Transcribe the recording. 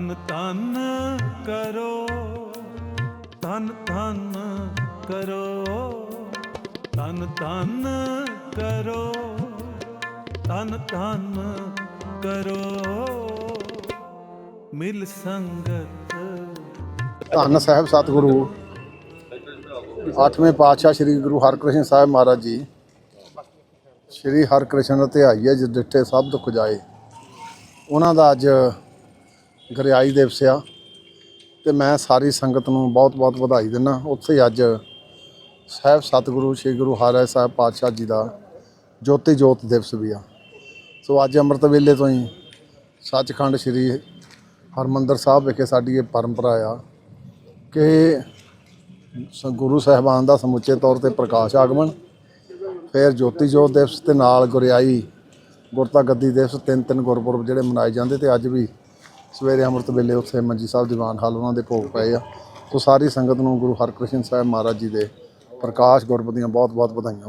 ਤਨ ਤਨ ਕਰੋ, ਤਨ ਤਨ ਕਰੋ, ਤਨ ਤਨ ਕਰੋ, ਤਨ ਤਨ ਕਰੋ। ਮਿਲ ਸੰਗਤ। ਧੰਨ ਸਾਹਿਬ ਸਤਿਗੁਰੂ ਅੱਠਵੇਂ ਪਾਤਸ਼ਾਹ ਸ੍ਰੀ ਗੁਰੂ ਹਰਕ੍ਰਿਸ਼ਨ ਸਾਹਿਬ ਮਹਾਰਾਜ ਜੀ। ਸ੍ਰੀ ਹਰਕ੍ਰਿਸ਼ਨ ਧਿਆਈ ਹੈ ਜਿਸ ਡਿੱਠੇ ਸਭ ਦੁੱਖ ਜਾਏ। ਉਹਨਾਂ ਦਾ ਅੱਜ ਗਰਿਆਈ ਦਿਵਸ ਆ। ਤੇ ਮੈਂ ਸਾਰੀ ਸੰਗਤ ਨੂੰ ਬਹੁਤ-ਬਹੁਤ ਵਧਾਈ ਦਿੰਦਾ। ਉੱਥੇ ਅੱਜ ਸਾਹਿਬ ਸਤਿਗੁਰੂ ਸ੍ਰੀ ਗੁਰੂ ਹਰਿ ਸਾਹਿਬ ਪਾਤਸ਼ਾਹ ਜੀ ਦਾ ਜੋਤੀ ਜੋਤ ਦਿਵਸ ਵੀ ਆ। ਸੋ ਅੱਜ ਅੰਮ੍ਰਿਤ ਵੇਲੇ ਤੋਂ ਹੀ ਸੱਚਖੰਡ ਸ੍ਰੀ ਹਰਮੰਦਰ ਸਾਹਿਬ ਵਿਖੇ ਸਾਡੀ ਇਹ ਪਰੰਪਰਾ ਆ ਕਿ ਗੁਰੂ ਸਾਹਿਬਾਨ ਦਾ ਸਮੁੱਚੇ ਤੌਰ ਤੇ ਪ੍ਰਕਾਸ਼ ਆਗਮਨ, ਫਿਰ ਜੋਤੀ ਜੋਤ ਦਿਵਸ ਤੇ ਨਾਲ ਗੁਰਿਆਈ ਗੁਰਤਾ ਗੱਦੀ ਦਿਵਸ ਤਿੰਨ ਤਿੰਨ ਗੁਰਪੁਰਬ ਜਿਹੜੇ ਮਨਾਏ ਜਾਂਦੇ ਤੇ ਅੱਜ ਵੀ ਸਵੇਰੇ ਅੰਮ੍ਰਿਤ ਵੇਲੇ ਉੱਥੇ ਮੰਜੀ ਸਾਹਿਬ ਦੀਵਾਨ ਹਾਲ ਉਹਨਾਂ ਦੇ ਭੋਗ ਪਏ ਆ। ਸੋ ਸਾਰੀ ਸੰਗਤ ਨੂੰ ਗੁਰੂ ਹਰਕ੍ਰਿਸ਼ਨ ਸਾਹਿਬ ਮਹਾਰਾਜ ਜੀ ਦੇ ਪ੍ਰਕਾਸ਼ ਗੁਰਬ ਦੀਆਂ ਬਹੁਤ ਬਹੁਤ ਵਧਾਈਆਂ।